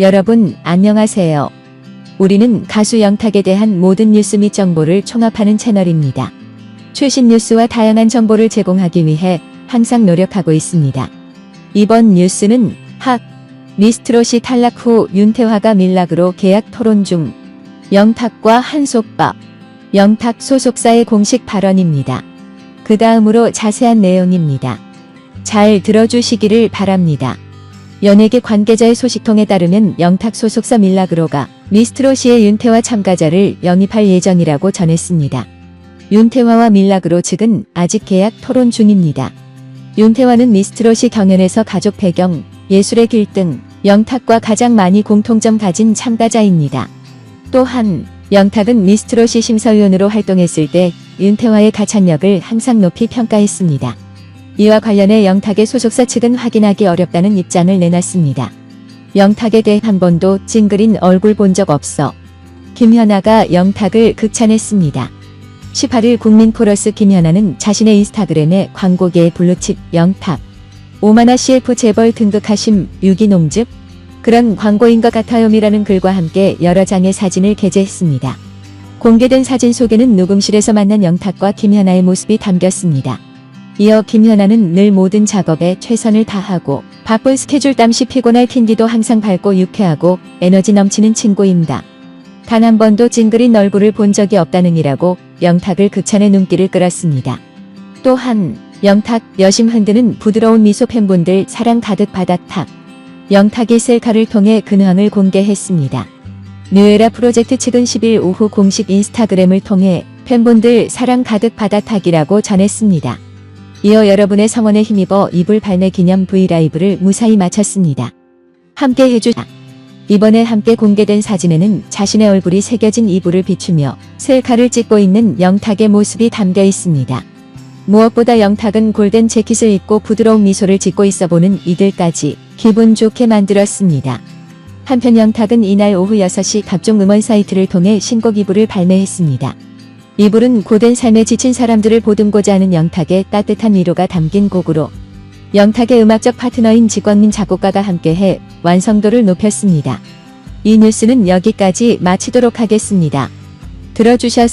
여러분, 안녕하세요. 우리는 가수 영탁에 대한 모든 뉴스 및 정보를 총합하는 채널입니다. 최신 뉴스와 다양한 정보를 제공하기 위해 항상 노력하고 있습니다. 이번 뉴스는 학 미스트롯이 탈락 후 윤태화가 밀락으로 계약 토론 중 영탁과 한솥밥 영탁 소속사의 공식 발언입니다. 그 다음으로 자세한 내용입니다. 잘 들어주시기를 바랍니다. 연예계 관계자의 소식통에 따르면 영탁 소속사 밀라그로가 미스트롯시의 윤태화 참가자를 영입할 예정이라고 전했습니다. 윤태화와 밀라그로 측은 아직 계약 토론 중입니다. 윤태화는 미스트롯이 경연에서 가족 배경, 예술의 길 등 영탁과 가장 많이 공통점 가진 참가자입니다. 또한 영탁은 미스트롯이 심사위원으로 활동했을 때 윤태화의 가창력을 항상 높이 평가했습니다. 이와 관련해 영탁의 소속사 측은 확인하기 어렵다는 입장을 내놨습니다. 영탁에 대해 한 번도 찡그린 얼굴 본 적 없어. 김현아가 영탁을 극찬했습니다. 18일 국민 코러스 김현아는 자신의 인스타그램에 광고계의 블루칩 영탁, 오마나 CF 재벌 등극하심 유기농즙 그런 광고인 것 같아요이라는 글과 함께 여러 장의 사진을 게재했습니다. 공개된 사진 속에는 녹음실에서 만난 영탁과 김현아의 모습이 담겼습니다. 이어 김현아는 늘 모든 작업에 최선을 다하고 바쁜 스케줄 땀시 피곤할 틴디도 항상 밝고 유쾌하고 에너지 넘치는 친구입니다. 단 한 번도 찡그린 얼굴을 본 적이 없다는이라고 영탁을 극찬의 눈길을 끌었습니다. 또한 영탁 여심 흔드는 부드러운 미소 팬분들 사랑 가득 바다탁 영탁이 셀카를 통해 근황을 공개했습니다. 뉴에라 프로젝트 측은 10일 오후 공식 인스타그램을 통해 팬분들 사랑 가득 바다탁이라고 전했습니다. 이어 여러분의 성원에 힘입어 이불 발매 기념 브이라이브를 무사히 마쳤습니다. 함께 해주자. 이번에 함께 공개된 사진에는 자신의 얼굴이 새겨진 이불을 비추며 셀카를 찍고 있는 영탁의 모습이 담겨 있습니다. 무엇보다 영탁은 골든 재킷을 입고 부드러운 미소를 짓고 있어 보는 이들까지 기분 좋게 만들었습니다. 한편 영탁은 이날 오후 6시 각종 음원 사이트를 통해 신곡 이불을 발매했습니다. 이불은 고된 삶에 지친 사람들을 보듬고자 하는 영탁의 따뜻한 위로가 담긴 곡으로 영탁의 음악적 파트너인 지광민 작곡가가 함께해 완성도를 높였습니다. 이 뉴스는 여기까지 마치도록 하겠습니다. 들어주셔서